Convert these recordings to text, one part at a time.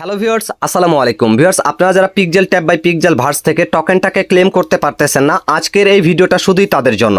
Hello viewers আসসালামু আলাইকুম। Viewers আপনারা যারা pixel tap by pixel verse থেকে টোকেনটাকে ক্লেম করতে পারতেছেন না, আজকের এই ভিডিওটা শুধুই তাদের জন্য।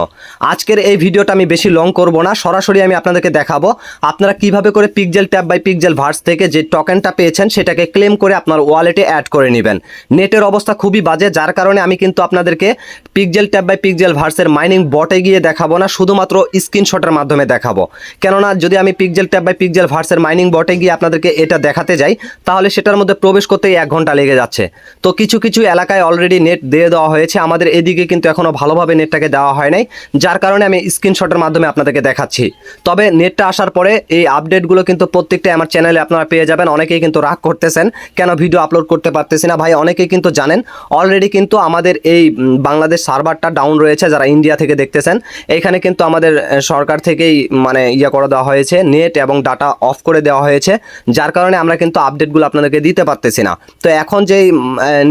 আজকের এই ভিডিওটা আমি বেশি লং করব না, সরাসরি আমি আপনাদেরকে দেখাবো আপনারা কীভাবে করে pixel tap by pixel verse থেকে যে টোকেনটা পেয়েছেন, সেটাকে ক্লেম করে আপনার ওয়ালেটে অ্যাড করে নেবেন। নেটের অবস্থা খুবই বাজে, যার কারণে আমি কিন্তু আপনাদেরকে পিকজেল ট্যাব বাই পিকজেল ভার্সের মাইনিং বটে গিয়ে দেখাবো না, শুধুমাত্র স্ক্রিনশটের মাধ্যমে দেখাবো। কেননা, যদি আমি পিকজেল ট্যাব বাই পিকজেল ভার্সের মাইনিং বটে গিয়ে আপনাদেরকে এটা দেখাতে যাই, তাহলে সেটার মধ্যে প্রবেশ করতেই এক ঘণ্টা লেগে যাচ্ছে। তো কিছু কিছু এলাকায় অলরেডি নেট দিয়ে দেওয়া হয়েছে। আমাদের এদিকে কিন্তু এখনও ভালোভাবে নেটটাকে দেওয়া হয় নাই, যার কারণে আমি স্ক্রিনশটের মাধ্যমে আপনাদেরকে দেখাচ্ছি। তবে নেটটা আসার পরে এই আপডেটগুলো কিন্তু প্রত্যেকটা আমার চ্যানেলে আপনারা পেয়ে যাবেন। অনেকেই কিন্তু রাগ করতেছেন, কেন ভিডিও আপলোড করতে পারতেছি না? ভাই, অনেকেই কিন্তু জানেন অলরেডি কিন্তু আমাদের এই বাংলাদেশ সার্ভারটা ডাউন রয়েছে, যারা ইন্ডিয়া থেকে দেখতেছেন। এখানে কিন্তু আমাদের সরকার থেকেই মানে ইয়ে করে দেওয়া হয়েছে নেট এবং ডাটা অফ করে দেওয়া হয়েছে। যার কারণে আমরা কিন্তু আপডেটগুলো আপনাদেরকে দিতে পারতেছি না। তো এখন যেই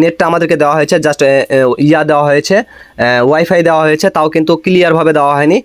নেটটা আমাদেরকে দেওয়া হয়েছে জাস্ট ইয়া দেওয়া হয়েছে ওয়াইফাই দেওয়া হয়েছে, তাও কিন্তু ক্লিয়ারভাবে দেওয়া হয়নি।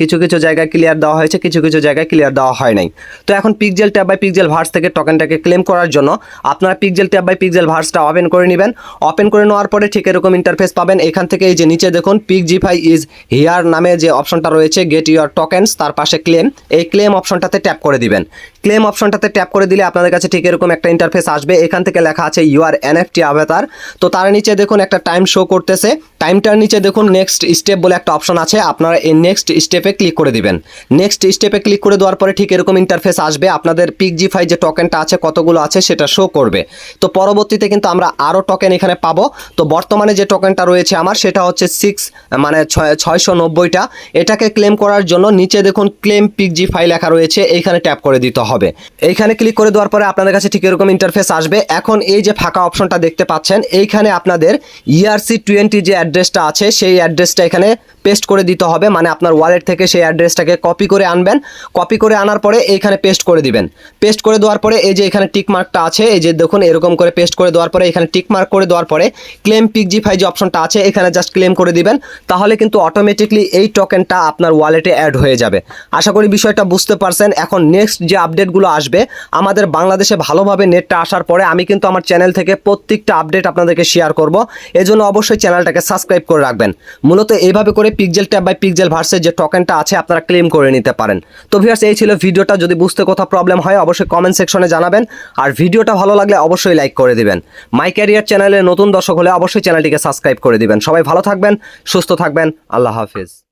কিছু কিছু জায়গায় ক্লিয়ার দেওয়া হয়েছে, কিছু কিছু জায়গায় ক্লিয়ার দেওয়া হয় নাই। তো এখন pixel tap by pixel verse থেকে টোকেনটাকে ক্লেম করার জন্য আপনারা পিকজেল ট্যাব বাই পিকজেল ভার্সটা ওপেন করে নেবেন। ওপেন করে নেওয়ার পরে ঠিক এরকম ইন্টারফেস পাবেন। এখান থেকে এই যে নিচে দেখুন পিক জিফাই ইজ হিয়ার নামে যে অপশনটা রয়েছে গেট ইউর টোকেন্স তার পাশে ক্লেম এই ক্লেম অপশনটাতে ট্যাপ করে দিবেন। ক্লেম অপশনটাতে ট্যাপ করে দিলে আপনাদের কাছে ঠিক এরকম একটা ইন্টারফেস আসবে, এখান থেকে লেখা আছে ইউআর এনএফটি আভেতার তো তার নিচে দেখুন একটা টাইম শো করতেছে। টাইমটার নিচে দেখুন নেক্সট স্টেপ বলে একটা অপশন আছে, আপনারা এই নেক্সট স্টেপে ক্লিক করে দিবেন। নেক্সট স্টেপে ক্লিক করে দেওয়ার পরে ঠিক এরকম ইন্টারফেস আসবে। আপনাদের পিক জি ফাই যে টোকেনটা আছে, কতগুলো আছে, সেটা শো করবে। তো পরবর্তীতে কিন্তু আমরা আরও টোকেন এখানে পাবো। তো বর্তমানে যে টোকেনটা রয়েছে আমার, সেটা হচ্ছে সিক্স মানে ছয় ছয়শো নব্বইটা এটাকে ক্লেম করার জন্য নিচে দেখুন ক্লেম পিক জি ফাই লেখা রয়েছে এইখানে ট্যাপ করে দিতে হবে। এইখানে ক্লিক করে দেওয়ার পরে আপনাদের কাছে ঠিক এরকম ইন্টারফেস আসবে। এখন এই যে ফাঁকা অপশনটা দেখতে পাচ্ছেন, এইখানে আপনাদের E ইআরসি টোয়েন্টি যে অ্যাড্রেসটা আছে, সেই অ্যাড্রেসটা এখানে পেস্ট করে দিতে হবে। মানে আপনার ওয়ালেট থেকে সেই অ্যাড্রেসটাকে কপি করে আনবেন। কপি করে আনার পরে এইখানে পেস্ট করে দিবেন। পেস্ট করে দেওয়ার পরে এই যে এখানে টিক মার্কটা আছে, এই যে দেখুন এরকম করে পেস্ট করে দেওয়ার পরে এখানে টিক মার্ক করে দেওয়ার পরে ক্লেম পিক জি ফাই যে অপশনটা আছে, এখানে জাস্ট ক্লেম করে দিবেন। তাহলে কিন্তু অটোমেটিকলি এই টোকেনটা আপনার ওয়ালেটে অ্যাড হয়ে যাবে। আশা করি বিষয়টা বুঝতে পারছেন। এখন নেক্সট যে আপডেটগুলো আসবে, আমাদের বাংলাদেশে ভালোভাবে নেটটা আসার পরে আমি কিন্তু আমার চ্যানেল থেকে প্রত্যেকটা আপডেট আপনাদেরকে শেয়ার করব। এজন্য অবশ্যই চ্যানেলটাকে সাবস্ক্রাইব করে রাখবেন। মূলত এইভাবে করে পিকজেল ট্যাব বাই পিকজেল ভার্সের যে টোকেনটা আছে, আপনারা ক্লেম করে নিতে পারেন। তো ভিউয়ার্স এই ছিল ভিডিওটা। যদি বুঝতে কোথাও প্রবলেম হয়, অবশ্যই কমেন্ট সেকশনে জানাবেন। আর ভিডিওটা ভালো লাগলে অবশ্যই লাইক করে দিবেন। মাই ক্যারিয়ার চ্যানেলে নতুন দর্শক হলে অবশ্যই চ্যানেলটিকে সাবস্ক্রাইব করে দিবেন। সবাই ভালো থাকবেন, সুস্থ থাকবেন। আল্লাহ হাফিজ।